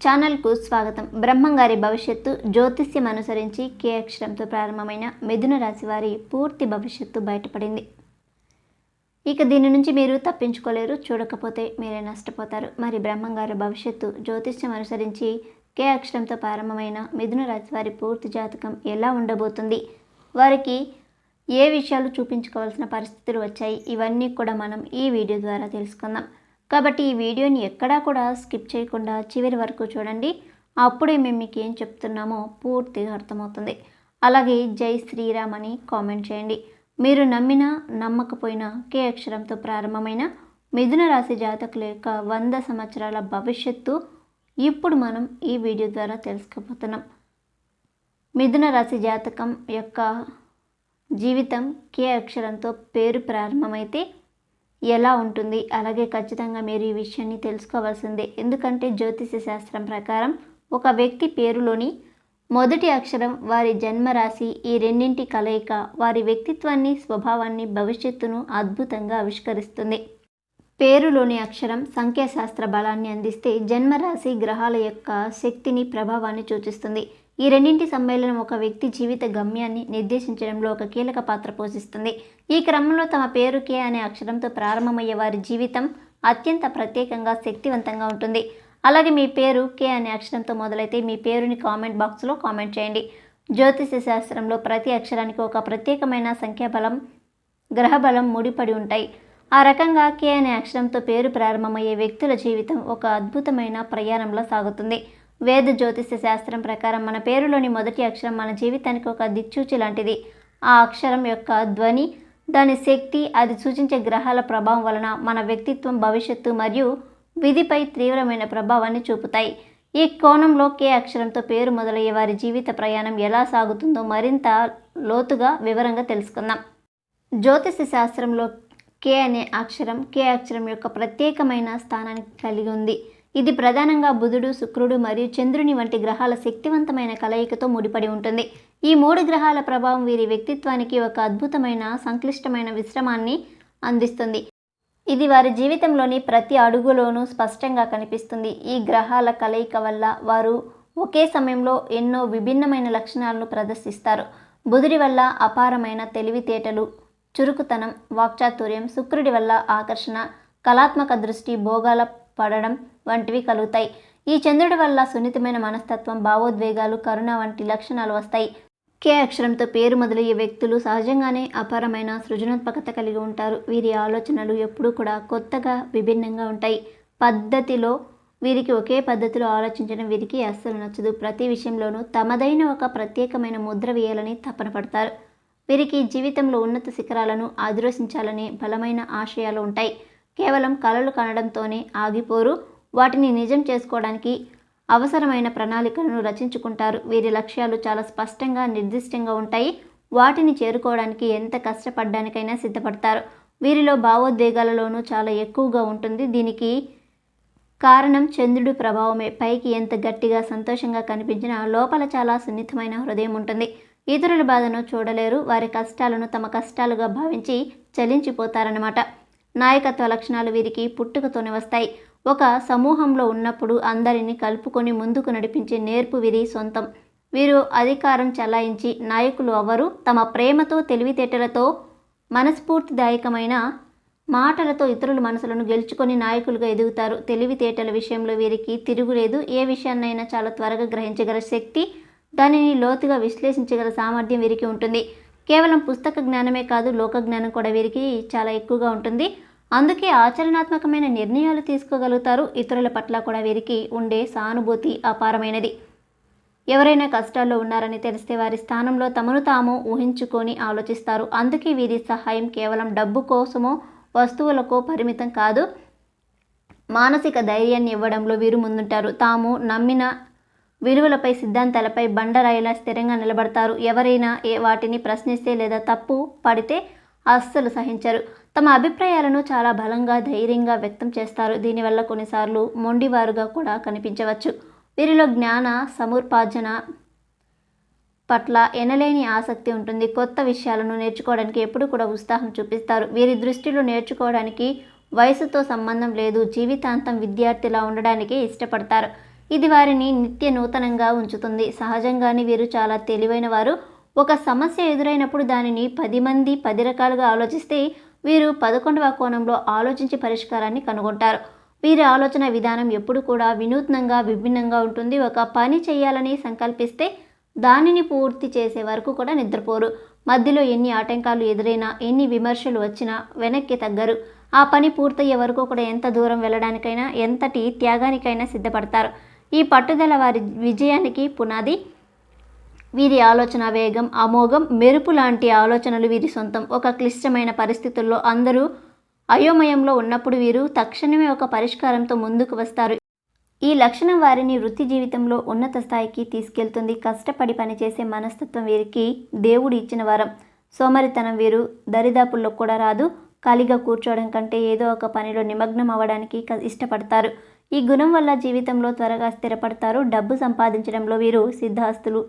ఛానల్కు స్వాగతం. బ్రహ్మంగారి భవిష్యత్తు జ్యోతిష్యం అనుసరించి కే అక్షరంతో ప్రారంభమైన మిథున రాశి వారి పూర్తి భవిష్యత్తు బయటపడింది. ఇక దీని నుంచి మీరు తప్పించుకోలేరు చూడకపోతే మీరే నష్టపోతారు. మరి బ్రహ్మంగారి భవిష్యత్తు జ్యోతిష్యం అనుసరించి కే అక్షరంతో ప్రారంభమైన మిథున రాశి వారి పూర్తి జాతకం ఎలా ఉండబోతుంది? వారికి ఏ విషయాలు చూపించుకోవాల్సిన పరిస్థితులు వచ్చాయి? ఇవన్నీ కూడా మనం ఈ వీడియో ద్వారా తెలుసుకుందాం. కాబట్టి ఈ వీడియోని ఎక్కడా కూడా స్కిప్ చేయకుండా చివరి వరకు చూడండి. అప్పుడే మేము మీకు ఏం చెప్తున్నామో పూర్తిగా అర్థమవుతుంది. అలాగే జై శ్రీరామ్ అని కామెంట్ చేయండి. మీరు నమ్మినా నమ్మకపోయినా కే అక్షరంతో ప్రారంభమైన మిథున రాశి జాతకుల యొక్క వంద సంవత్సరాల భవిష్యత్తు ఇప్పుడు మనం ఈ వీడియో ద్వారా తెలుసుకోబోతున్నాం. మిథున రాశి జాతకం యొక్క జీవితం కే అక్షరంతో పేరు ప్రారంభమైతే ఎలా ఉంటుంది? అలాగే ఖచ్చితంగా మీరు ఈ విషయాన్ని తెలుసుకోవాల్సిందే. ఎందుకంటే జ్యోతిష శాస్త్రం ప్రకారం ఒక వ్యక్తి పేరులోని మొదటి అక్షరం వారి జన్మరాశి ఈ రెండింటి కలయిక వారి వ్యక్తిత్వాన్ని స్వభావాన్ని భవిష్యత్తును అద్భుతంగా ఆవిష్కరిస్తుంది. పేరులోని అక్షరం సంఖ్యాశాస్త్ర బలాన్ని అందిస్తే జన్మరాశి గ్రహాల యొక్క శక్తిని ప్రభావాన్ని సూచిస్తుంది. ఈ రెండింటి సమ్మేళనం ఒక వ్యక్తి జీవిత గమ్యాన్ని నిర్దేశించడంలో ఒక కీలక పాత్ర పోషిస్తుంది. ఈ క్రమంలో తమ పేరు కే అనే అక్షరంతో ప్రారంభమయ్యే వారి జీవితం అత్యంత ప్రత్యేకంగా శక్తివంతంగా ఉంటుంది. అలాగే మీ పేరు కే అనే అక్షరంతో మొదలైతే మీ పేరుని కామెంట్ బాక్స్లో కామెంట్ చేయండి. జ్యోతిష శాస్త్రంలో ప్రతి అక్షరానికి ఒక ప్రత్యేకమైన సంఖ్యాబలం గ్రహబలం ముడిపడి ఉంటాయి. ఆ రకంగా కే అనే అక్షరంతో పేరు ప్రారంభమయ్యే వ్యక్తుల జీవితం ఒక అద్భుతమైన ప్రయాణంలో సాగుతుంది. వేద జ్యోతిష శాస్త్రం ప్రకారం మన పేరులోని మొదటి అక్షరం మన జీవితానికి ఒక దిక్చూచి లాంటిది. ఆ అక్షరం యొక్క ధ్వని దాని శక్తి అది సూచించే గ్రహాల ప్రభావం వలన మన వ్యక్తిత్వం భవిష్యత్తు మరియు విధిపై తీవ్రమైన ప్రభావాన్ని చూపుతాయి. ఈ కోణంలో కే అక్షరంతో పేరు మొదలయ్యే వారి జీవిత ప్రయాణం ఎలా సాగుతుందో మరింత లోతుగా వివరంగా తెలుసుకుందాం. జ్యోతిష శాస్త్రంలో కే అనే అక్షరం కే అక్షరం యొక్క ప్రత్యేకమైన స్థానాన్ని కలిగి ఉంది. ఇది ప్రధానంగా బుధుడు శుక్రుడు మరియు చంద్రుని వంటి గ్రహాల శక్తివంతమైన కలయికతో ముడిపడి ఉంటుంది. ఈ మూడు గ్రహాల ప్రభావం వీరి వ్యక్తిత్వానికి ఒక అద్భుతమైన సంక్లిష్టమైన విశ్రమాన్ని అందిస్తుంది. ఇది వారి జీవితంలోని ప్రతి అడుగులోనూ స్పష్టంగా కనిపిస్తుంది. ఈ గ్రహాల కలయిక వల్ల వారు ఒకే సమయంలో ఎన్నో విభిన్నమైన లక్షణాలను ప్రదర్శిస్తారు. బుధుడి వల్ల అపారమైన తెలివితేటలు చురుకుతనం వాక్చాతుర్యం శుక్రుడి వల్ల ఆకర్షణ కళాత్మక దృష్టి భోగాల పడడం వంటివి కలుగుతాయి. ఈ చంద్రుడి వల్ల సున్నితమైన మనస్తత్వం భావోద్వేగాలు కరుణ వంటి లక్షణాలు వస్తాయి. కే అక్షరంతో పేరు మొదలయ్యే వ్యక్తులు సహజంగానే అపారమైన సృజనాత్మకత కలిగి ఉంటారు. వీరి ఆలోచనలు ఎప్పుడూ కూడా కొత్తగా విభిన్నంగా ఉంటాయి. పద్ధతిలో వీరికి ఒకే పద్ధతిలో ఆలోచించడం వీరికి అస్సలు నచ్చదు. ప్రతి విషయంలోనూ తమదైన ఒక ప్రత్యేకమైన ముద్ర వేయాలని తపన పడతారు. వీరికి జీవితంలో ఉన్నత శిఖరాలను అధిరోషించాలనే బలమైన ఆశయాలు ఉంటాయి. కేవలం కలలు కనడంతోనే ఆగిపోరు. వాటిని నిజం చేసుకోవడానికి అవసరమైన ప్రణాళికలను రచించుకుంటారు. వీరి లక్ష్యాలు చాలా స్పష్టంగా నిర్దిష్టంగా ఉంటాయి. వాటిని చేరుకోవడానికి ఎంత కష్టపడడానికైనా సిద్ధపడతారు. వీరిలో భావోద్వేగాలలోనూ చాలా ఎక్కువగా ఉంటుంది. దీనికి కారణం చంద్రుడి ప్రభావమే. పైకి ఎంత గట్టిగా సంతోషంగా కనిపించినా లోపల చాలా సున్నితమైన హృదయం ఉంటుంది. ఇతరుల బాధను చూడలేరు. వారి కష్టాలను తమ కష్టాలుగా భావించి చలించిపోతారన్నమాట. నాయకత్వ లక్షణాలు వీరికి పుట్టుకతోనే వస్తాయి. ఒక సమూహంలో ఉన్నప్పుడు అందరినీ కలుపుకొని ముందుకు నడిపించే నేర్పు వీరి సొంతం. వీరు అధికారం చలాయించి నాయకులు అవ్వరు. తమ ప్రేమతో తెలివితేటలతో మనస్ఫూర్తిదాయకమైన మాటలతో ఇతరుల మనసులను గెలుచుకొని నాయకులుగా ఎదుగుతారు. తెలివితేటల విషయంలో వీరికి తిరుగులేదు ఏ విషయాన్నైనా చాలా త్వరగా గ్రహించగల శక్తి దానిని లోతుగా విశ్లేషించగల సామర్థ్యం వీరికి ఉంటుంది. కేవలం పుస్తక జ్ఞానమే కాదు లోక జ్ఞానం కూడా వీరికి చాలా ఎక్కువగా ఉంటుంది. అందుకే ఆచరణాత్మకమైన నిర్ణయాలు తీసుకోగలుగుతారు. ఇతరుల పట్ల కూడా వీరికి ఉండే సానుభూతి అపారమైనది. ఎవరైనా కష్టాల్లో ఉన్నారని తెలిస్తే వారి స్థానంలో తమను తాము ఊహించుకొని ఆలోచిస్తారు. అందుకే వీరి సహాయం కేవలం డబ్బు కోసమో వస్తువులకో పరిమితం కాదు. మానసిక ధైర్యాన్ని ఇవ్వడంలో వీరు ముందుంటారు. తాము నమ్మిన విలువలపై సిద్ధాంతాలపై బండరాయిలా స్థిరంగా నిలబడతారు. ఎవరైనా ఏ వాటిని ప్రశ్నిస్తే లేదా తప్పు పడితే అస్సలు సహించరు. తమ అభిప్రాయాలను చాలా బలంగా ధైర్యంగా వ్యక్తం చేస్తారు. దీనివల్ల కొన్నిసార్లు మొండివారుగా కూడా కనిపించవచ్చు. వీరిలో జ్ఞాన సముపార్జన పట్ల ఎనలేని ఆసక్తి ఉంటుంది. కొత్త విషయాలను నేర్చుకోవడానికి ఎప్పుడు కూడా ఉత్సాహం చూపిస్తారు. వీరి దృష్టిలో నేర్చుకోవడానికి వయసుతో సంబంధం లేదు. జీవితాంతం విద్యార్థిలా ఉండడానికి ఇష్టపడతారు. ఇది వారిని నిత్య నూతనంగా ఉంచుతుంది. సహజంగానే వీరు చాలా తెలివైన వారు ఒక సమస్య ఎదురైనప్పుడు దానిని పది మంది పది రకాలుగా ఆలోచిస్తే వీరు పదకొండవ కోణంలో ఆలోచించి పరిష్కారాన్ని కనుగొంటారు. వీరి ఆలోచన విధానం ఎప్పుడు కూడా వినూత్నంగా విభిన్నంగా ఉంటుంది. ఒక పని చేయాలని సంకల్పిస్తే దానిని పూర్తి చేసే వరకు కూడా నిద్రపోరు. మధ్యలో ఎన్ని ఆటంకాలు ఎదురైనా ఎన్ని విమర్శలు వచ్చినా వెనక్కి తగ్గరు. ఆ పని పూర్తయ్యే వరకు కూడా ఎంత దూరం వెళ్ళడానికైనా ఎంతటి త్యాగానికైనా సిద్ధపడతారు. ఈ పట్టుదల వారి విజయానికి పునాది. వీరి ఆలోచన వేగం అమోఘం మెరుపు లాంటి ఆలోచనలు వీరి సొంతం. ఒక క్లిష్టమైన పరిస్థితుల్లో అందరూ అయోమయంలో ఉన్నప్పుడు వీరు తక్షణమే ఒక పరిష్కారంతో ముందుకు వస్తారు. ఈ లక్షణం వారిని వృత్తి జీవితంలో ఉన్నత స్థాయికి తీసుకెళ్తుంది. కష్టపడి పనిచేసే మనస్తత్వం వీరికి దేవుడు ఇచ్చిన వరం. సోమరితనం వీరు దరిదాపుల్లో కూడా రాదు. ఖాళీగా కూర్చోవడం కంటే ఏదో ఒక పనిలో నిమగ్నం అవ్వడానికి ఇష్టపడతారు. ఈ గుణం వల్ల జీవితంలో త్వరగా స్థిరపడతారు. డబ్బు సంపాదించడంలో వీరు సిద్ధాస్తులు.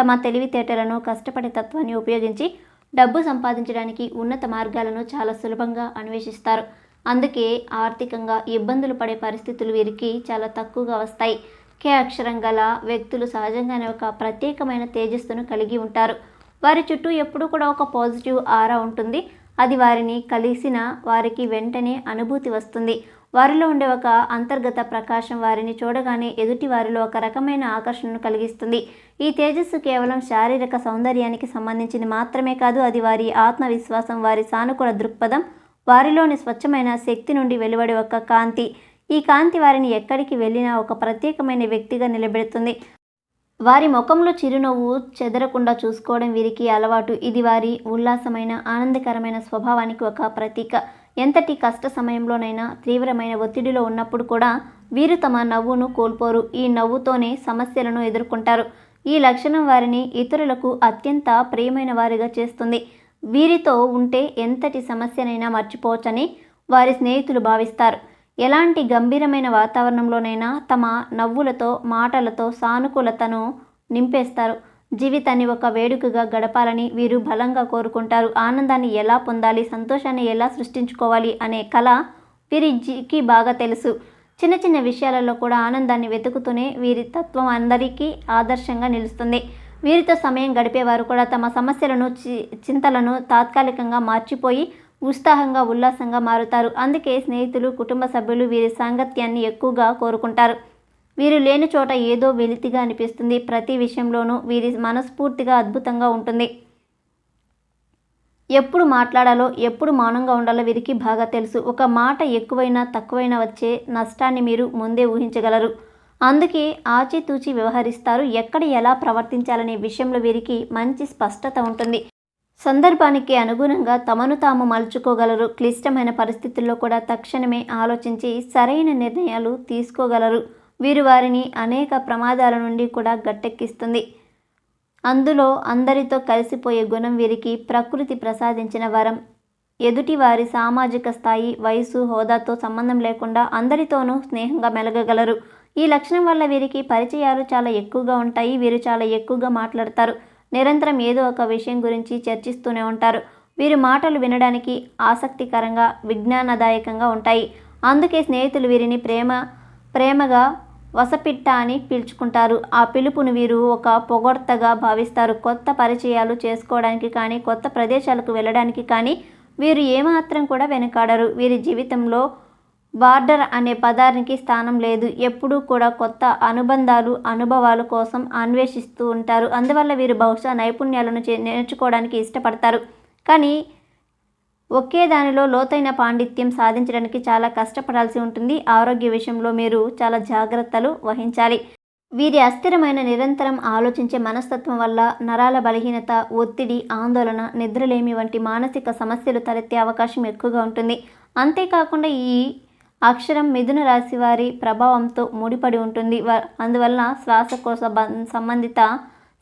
తమ తెలివితేటలను కష్టపడే తత్వాన్ని ఉపయోగించి డబ్బు సంపాదించడానికి ఉన్నత మార్గాలను చాలా సులభంగా అన్వేషిస్తారు. అందుకే ఆర్థికంగా ఇబ్బందులు పడే పరిస్థితులు వీరికి చాలా తక్కువగా వస్తాయి. కే అక్షరం గల వ్యక్తులు సహజంగానే ఒక ప్రత్యేకమైన తేజస్సును కలిగి ఉంటారు. వారి చుట్టూ ఎప్పుడూ కూడా ఒక పాజిటివ్ ఆరా ఉంటుంది. అది వారిని కలిసిన వారికి వెంటనే అనుభూతి వస్తుంది. వారిలో ఉండే ఒక అంతర్గత ప్రకాశం వారిని చూడగానే ఎదుటి వారిలో ఒక రకమైన ఆకర్షణను కలిగిస్తుంది. ఈ తేజస్సు కేవలం శారీరక సౌందర్యానికి సంబంధించింది మాత్రమే కాదు అది వారి ఆత్మవిశ్వాసం వారి సానుకూల దృక్పథం వారిలోని స్వచ్ఛమైన శక్తి నుండి వెలువడే ఒక కాంతి. ఈ కాంతి వారిని ఎక్కడికి వెళ్ళినా ఒక ప్రత్యేకమైన వ్యక్తిగా నిలబెడుతుంది. వారి ముఖంలో చిరునవ్వు చెదరకుండా చూసుకోవడం వీరికి అలవాటు. ఇది వారి ఉల్లాసమైన ఆనందకరమైన స్వభావానికి ఒక ప్రతీక. ఎంతటి కష్ట సమయంలోనైనా తీవ్రమైన ఒత్తిడిలో ఉన్నప్పుడు కూడా వీరు తమ నవ్వును కోల్పోరు. ఈ నవ్వుతోనే సమస్యలను ఎదుర్కొంటారు. ఈ లక్షణం వారిని ఇతరులకు అత్యంత ప్రియమైన వారిగా చేస్తుంది. వీరితో ఉంటే ఎంతటి సమస్యనైనా మర్చిపోవచ్చని వారి స్నేహితులు భావిస్తారు. ఎలాంటి గంభీరమైన వాతావరణంలోనైనా తమ నవ్వులతో మాటలతో సానుకూలతను నింపేస్తారు. జీవితాన్ని ఒక వేడుకగా గడపాలని వీరు బలంగా కోరుకుంటారు. ఆనందాన్ని ఎలా పొందాలి సంతోషాన్ని ఎలా సృష్టించుకోవాలి అనే కళ వీరికి బాగా తెలుసు. చిన్న చిన్న విషయాలలో కూడా ఆనందాన్ని వెతుకుతూనే వీరి తత్వం అందరికీ ఆదర్శంగా నిలుస్తుంది. వీరితో సమయం గడిపేవారు కూడా తమ సమస్యలను చి- చింతలను తాత్కాలికంగా మార్చిపోయి ఉత్సాహంగా ఉల్లాసంగా మారుతారు. అందుకే స్నేహితులు కుటుంబ సభ్యులు వీరి సాంగత్యాన్ని ఎక్కువగా కోరుకుంటారు. వీరు లేని చోట ఏదో వెలితిగా అనిపిస్తుంది. ప్రతి విషయంలోనూ వీరి మనస్ఫూర్తిగా అద్భుతంగా ఉంటుంది. ఎప్పుడు మాట్లాడాలో ఎప్పుడు మౌనంగా ఉండాలో వీరికి బాగా తెలుసు. ఒక మాట ఎక్కువైనా తక్కువైనా వచ్చే నష్టాన్ని మీరు ముందే ఊహించగలరు. అందుకే ఆచితూచి వ్యవహరిస్తారు. ఎక్కడ ఎలా ప్రవర్తించాలనే విషయంలో వీరికి మంచి స్పష్టత ఉంటుంది. సందర్భానికి అనుగుణంగా తమను తాము మలుచుకోగలరు. క్లిష్టమైన పరిస్థితుల్లో కూడా తక్షణమే ఆలోచించి సరైన నిర్ణయాలు తీసుకోగలరు. వీరు వారిని అనేక ప్రమాదాల నుండి కూడా గట్టెక్కిస్తుంది. అందులో అందరితో కలిసిపోయే గుణం వీరికి ప్రకృతి ప్రసాదించిన వరం. ఎదుటి వారి సామాజిక స్థాయి వయసు హోదాతో సంబంధం లేకుండా అందరితోనూ స్నేహంగా మెలగగలరు. ఈ లక్షణం వల్ల వీరికి పరిచయాలు చాలా ఎక్కువగా ఉంటాయి. వీరు చాలా ఎక్కువగా మాట్లాడతారు. నిరంతరం ఏదో ఒక విషయం గురించి చర్చిస్తూనే ఉంటారు. వీరి మాటలు వినడానికి ఆసక్తికరంగా విజ్ఞానదాయకంగా ఉంటాయి. అందుకే స్నేహితులు వీరిని ప్రేమ ప్రేమగా వసపిట్ట అని పిలుచుకుంటారు. ఆ పిలుపును వీరు ఒక పొగడ్తగా భావిస్తారు. కొత్త పరిచయాలు చేసుకోవడానికి కానీ కొత్త ప్రదేశాలకు వెళ్ళడానికి కానీ వీరు ఏమాత్రం కూడా వెనకాడరు. వీరి జీవితంలో బార్డర్ అనే పదానికి స్థానం లేదు. ఎప్పుడూ కూడా కొత్త అనుబంధాలు అనుభవాల కోసం అన్వేషిస్తూ ఉంటారు. అందువల్ల వీరు బహుశా నైపుణ్యాలను చే- నేర్చుకోవడానికి ఇష్టపడతారు. కానీ ఒకే దానిలో లోతైన పాండిత్యం సాధించడానికి చాలా కష్టపడాల్సి ఉంటుంది. ఆరోగ్య విషయంలో మీరు చాలా జాగ్రత్తలు వహించాలి. వీరి అస్థిరమైన నిరంతరం ఆలోచించే మనస్తత్వం వల్ల నరాల బలహీనత ఒత్తిడి ఆందోళన నిద్రలేమి వంటి మానసిక సమస్యలు తలెత్తే అవకాశం ఎక్కువగా ఉంటుంది. అంతేకాకుండా ఈ అక్షరం మిథున రాశి వారి ప్రభావంతో ముడిపడి ఉంటుంది. వ- అందువలన శ్వాసకోశ బం- సంబంధిత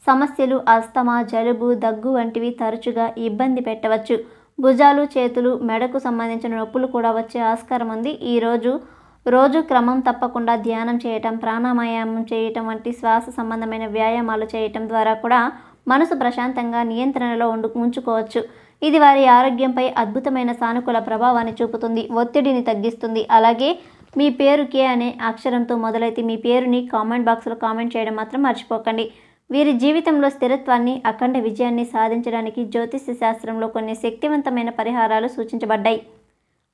సమస్యలు అస్తమా జలుబు దగ్గు వంటివి తరచుగా ఇబ్బంది పెట్టవచ్చు. భుజాలు చేతులు మెడకు సంబంధించిన నొప్పులు కూడా వచ్చే ఆస్కారం ఉంది. ఈరోజు రోజు క్రమం తప్పకుండా ధ్యానం చేయటం ప్రాణాయామం చేయటం వంటి శ్వాస సంబంధమైన వ్యాయామాలు చేయటం ద్వారా కూడా మనసు ప్రశాంతంగా నియంత్రణలో ఉండు ఉంచుకోవచ్చు. ఇది వారి ఆరోగ్యంపై అద్భుతమైన సానుకూల ప్రభావాన్ని చూపుతుంది. ఒత్తిడిని తగ్గిస్తుంది. అలాగే మీ పేరు కే అనే అక్షరంతో మొదలైతే మీ పేరుని కామెంట్ బాక్స్లో కామెంట్ చేయడం మాత్రం మర్చిపోకండి. వీరి జీవితంలో స్థిరత్వాన్ని అఖండ విజయాన్ని సాధించడానికి జ్యోతిష్య శాస్త్రంలో కొన్ని శక్తివంతమైన పరిహారాలు సూచించబడ్డాయి.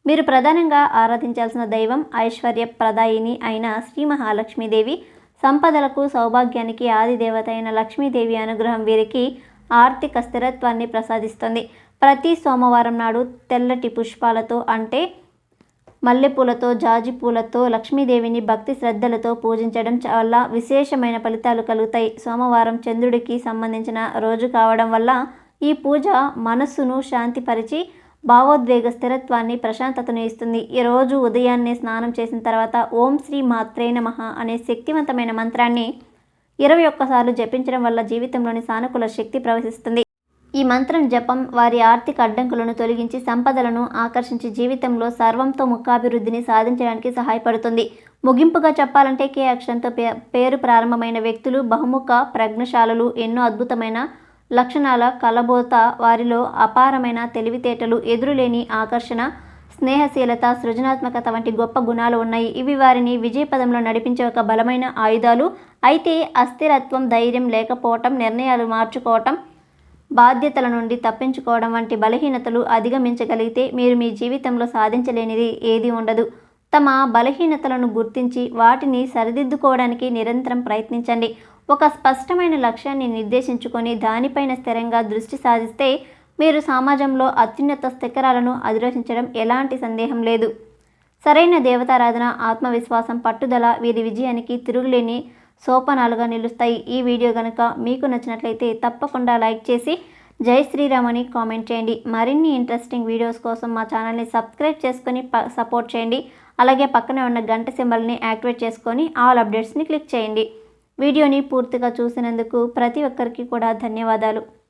మీరు ప్రధానంగా ఆరాధించాల్సిన దైవం ఐశ్వర్య ప్రదాయిని అయిన శ్రీ మహాలక్ష్మీదేవి. సంపదలకు సౌభాగ్యానికి ఆది దేవత అయిన లక్ష్మీదేవి అనుగ్రహం వీరికి ఆర్థిక స్థిరత్వాన్ని ప్రసాదిస్తుంది. ప్రతి సోమవారం నాడు తెల్లటి పుష్పాలతో అంటే మల్లెపూలతో జాజి పూలతో లక్ష్మీదేవిని భక్తి శ్రద్ధలతో పూజించడం చాలా విశేషమైన ఫలితాలు కలుగుతాయి. సోమవారం చంద్రుడికి సంబంధించిన రోజు కావడం వల్ల ఈ పూజ మనస్సును శాంతిపరిచి భావోద్వేగ స్థిరత్వాన్ని ప్రశాంతతను ఇస్తుంది. ఈ రోజు ఉదయాన్నే స్నానం చేసిన తర్వాత ఓం శ్రీ మాత్రే నమః అనే శక్తివంతమైన మంత్రాన్ని ఇరవై ఒక్కసార్లు జపించడం వల్ల జీవితంలోని సానుకూల శక్తి ప్రవహిస్తుంది ఈ మంత్రం జపం వారి ఆర్థిక అడ్డంకులను తొలగించి సంపదలను ఆకర్షించి జీవితంలో సర్వంతో ముఖాభివృద్ధిని సాధించడానికి సహాయపడుతుంది. ముగింపుగా చెప్పాలంటే కే అక్షరంతో పే పేరు ప్రారంభమైన వ్యక్తులు బహుముఖ ప్రజ్ఞశాలలు ఎన్నో అద్భుతమైన లక్షణాల కలబోత వారిలో అపారమైన తెలివితేటలు ఎదురులేని ఆకర్షణ స్నేహశీలత సృజనాత్మకత వంటి గొప్ప గుణాలు ఉన్నాయి. ఇవి వారిని విజయపదంలో నడిపించే ఒక బలమైన ఆయుధాలు. అయితే అస్థిరత్వం ధైర్యం లేకపోవటం నిర్ణయాలు మార్చుకోవటం బాధ్యతల నుండి తప్పించుకోవడం వంటి బలహీనతలు అధిగమించగలిగితే మీరు మీ జీవితంలో సాధించలేనిది ఏది ఉండదు. తమ బలహీనతలను గుర్తించి వాటిని సరిదిద్దుకోవడానికి నిరంతరం ప్రయత్నించండి. ఒక స్పష్టమైన లక్ష్యాన్ని నిర్దేశించుకొని దానిపైన స్థిరంగా దృష్టి సాధిస్తే మీరు సమాజంలో అత్యున్నత శిఖరాలను అధిరోహించడం ఎలాంటి సందేహం లేదు. సరైన దేవతారాధన ఆత్మవిశ్వాసం పట్టుదల వీరి విజయానికి తిరుగులేని సోపానాలుగా నిలుస్తాయి. ఈ వీడియో కనుక మీకు నచ్చినట్లయితే తప్పకుండా లైక్ చేసి జై శ్రీరామ్ అని కామెంట్ చేయండి. మరిన్ని ఇంట్రెస్టింగ్ వీడియోస్ కోసం మా ఛానల్ని సబ్స్క్రైబ్ చేసుకొని ప- సపోర్ట్ చేయండి. అలాగే పక్కనే ఉన్న గంట సింబల్ని యాక్టివేట్ చేసుకొని ఆల్ అప్డేట్స్ని క్లిక్ చేయండి. వీడియోని పూర్తిగా చూసినందుకు ప్రతి ఒక్కరికి కూడా ధన్యవాదాలు.